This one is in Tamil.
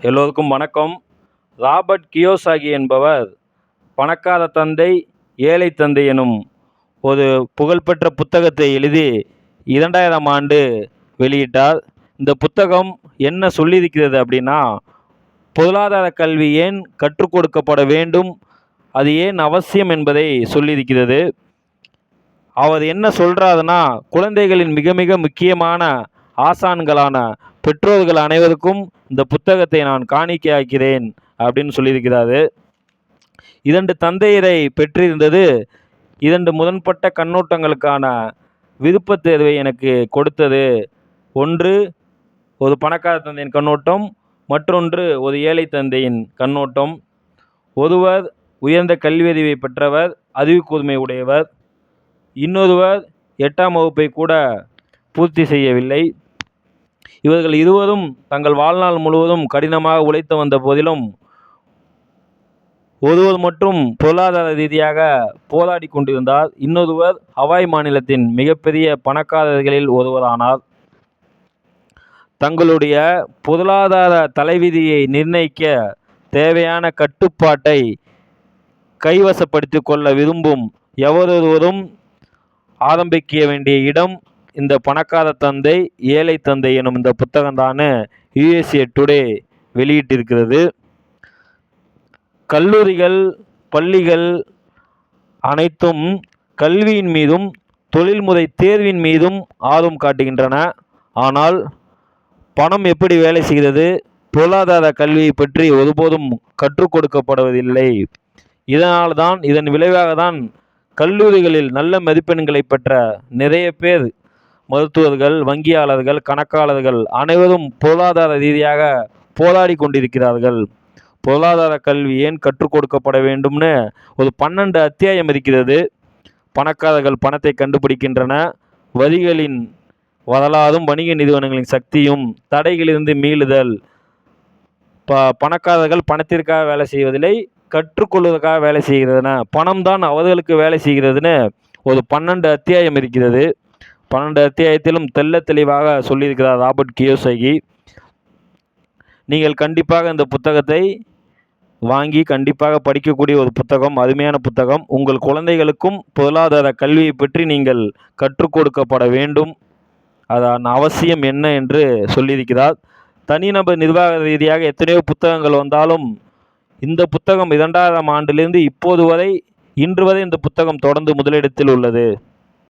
எல்லோருக்கும் வணக்கம். ராபர்ட் கியோசாகி என்பவர் பணக்கார தந்தை ஏழை தந்தை எனும் ஒரு புகழ்பெற்ற புத்தகத்தை எழுதி இரண்டாயிரம் ஆண்டு வெளியிட்டார். இந்த புத்தகம் என்ன சொல்லியிருக்கிறது அப்படின்னா பொருளாதார கல்வி ஏன் கற்றுக் கொடுக்கப்பட வேண்டும் அது ஏன் அவசியம் என்பதை சொல்லியிருக்கிறது. அவர் என்ன சொல்கிறாருன்னா குழந்தைகளின் மிக மிக முக்கியமான ஆசான்களான பெற்றோர்கள் அனைவருக்கும் இந்த புத்தகத்தை நான் காணிக்கையாக்கிறேன் அப்படின்னு சொல்லியிருக்கிறாரு. இரண்டு தந்தையரை பெற்றிருந்தது. இரண்டு முதன்பட்ட கண்ணோட்டங்களுக்கான விருப்பத் தேர்வை எனக்கு கொடுத்தது. ஒன்று ஒரு பணக்கார தந்தையின் கண்ணோட்டம். மற்றொன்று ஒரு ஏழை தந்தையின் கண்ணோட்டம். ஒருவர் உயர்ந்த கல்வியறிவை பெற்றவர் அறிவு கூர்மை உடையவர். இன்னொருவர் எட்டாம் வகுப்பை கூட பூர்த்தி செய்யவில்லை. இவர்கள் இருவரும் தங்கள் வாழ்நாள் முழுவதும் கடினமாக உழைத்து வந்த போதிலும் ஒருவர் மட்டும் பொருளாதார ரீதியாக போராடி கொண்டிருந்தார். இன்னொருவர் ஹவாய் மாநிலத்தின் மிகப்பெரிய பணக்காரர்களில் ஒருவரானார். தங்களுடைய பொருளாதார தலைவிதியை நிர்ணயிக்க தேவையான கட்டுப்பாட்டை கைவசப்படுத்தி கொள்ள விரும்பும் எவரொருவரும் ஆரம்பிக்க வேண்டிய இடம் இந்த பணக்கார தந்தை ஏழை தந்தை எனும் இந்த புத்தகம்தான் யுஎஸ்ஏ டுடே வெளியிட்டிருக்கிறது. கல்லூரிகள் பள்ளிகள் அனைத்தும் கல்வியின் மீதும் தொழில்முறை தேர்வின் மீதும் ஆர்வம் காட்டுகின்றன. ஆனால் பணம் எப்படி வேலை செய்கிறது? பொருளாதார கல்வியை பற்றி ஒருபோதும் கற்றுக் கொடுக்கப்படுவதில்லை. இதனால் தான் இதன் விளைவாக தான் கல்லூரிகளில் நல்ல மதிப்பெண்களை பெற்ற நிறைய பேர் மருத்துவர்கள் வங்கியாளர்கள் கணக்காளர்கள் அனைவரும் பொருளாதார ரீதியாக போராடி கொண்டிருக்கிறார்கள். பொருளாதார கல்வி ஏன் கற்றுக் கொடுக்கப்பட வேண்டும்னு ஒரு பன்னெண்டு அத்தியாயம் இருக்கிறது. பணக்காரர்கள் பணத்தை கண்டுபிடிக்கின்றன. வரிகளின் வரலாறும் வணிக நிறுவனங்களின் சக்தியும் தடைகளிலிருந்து மீளுதல். ப பணக்காரர்கள் பணத்திற்காக வேலை செய்வதில்லை கற்றுக்கொள்வதற்காக வேலை செய்கிறதுன. பணம் தான் அவர்களுக்கு வேலை செய்கிறதுன்னு ஒரு பன்னெண்டு அத்தியாயம் இருக்கிறது. பன்னெண்டு அத்தியாயத்திலும் தெள்ள தெளிவாக சொல்லியிருக்கிறார் ராபர்ட் கியோசகி. நீங்கள் கண்டிப்பாக இந்த புத்தகத்தை வாங்கி கண்டிப்பாக படிக்கக்கூடிய ஒரு புத்தகம் அருமையான புத்தகம். உங்கள் குழந்தைகளுக்கும் பொருளாதார கல்வியை பற்றி நீங்கள் கற்றுக் கொடுக்கப்பட வேண்டும். அதான் அவசியம் என்ன என்று சொல்லியிருக்கிறார். தனிநபர் நிர்வாக ரீதியாக எத்தனையோ புத்தகங்கள் வந்தாலும் இந்த புத்தகம் இரண்டாயிரம் ஆண்டிலிருந்து இப்போது வரை இன்று வரை இந்த புத்தகம் தொடர்ந்து முதலிடத்தில் உள்ளது.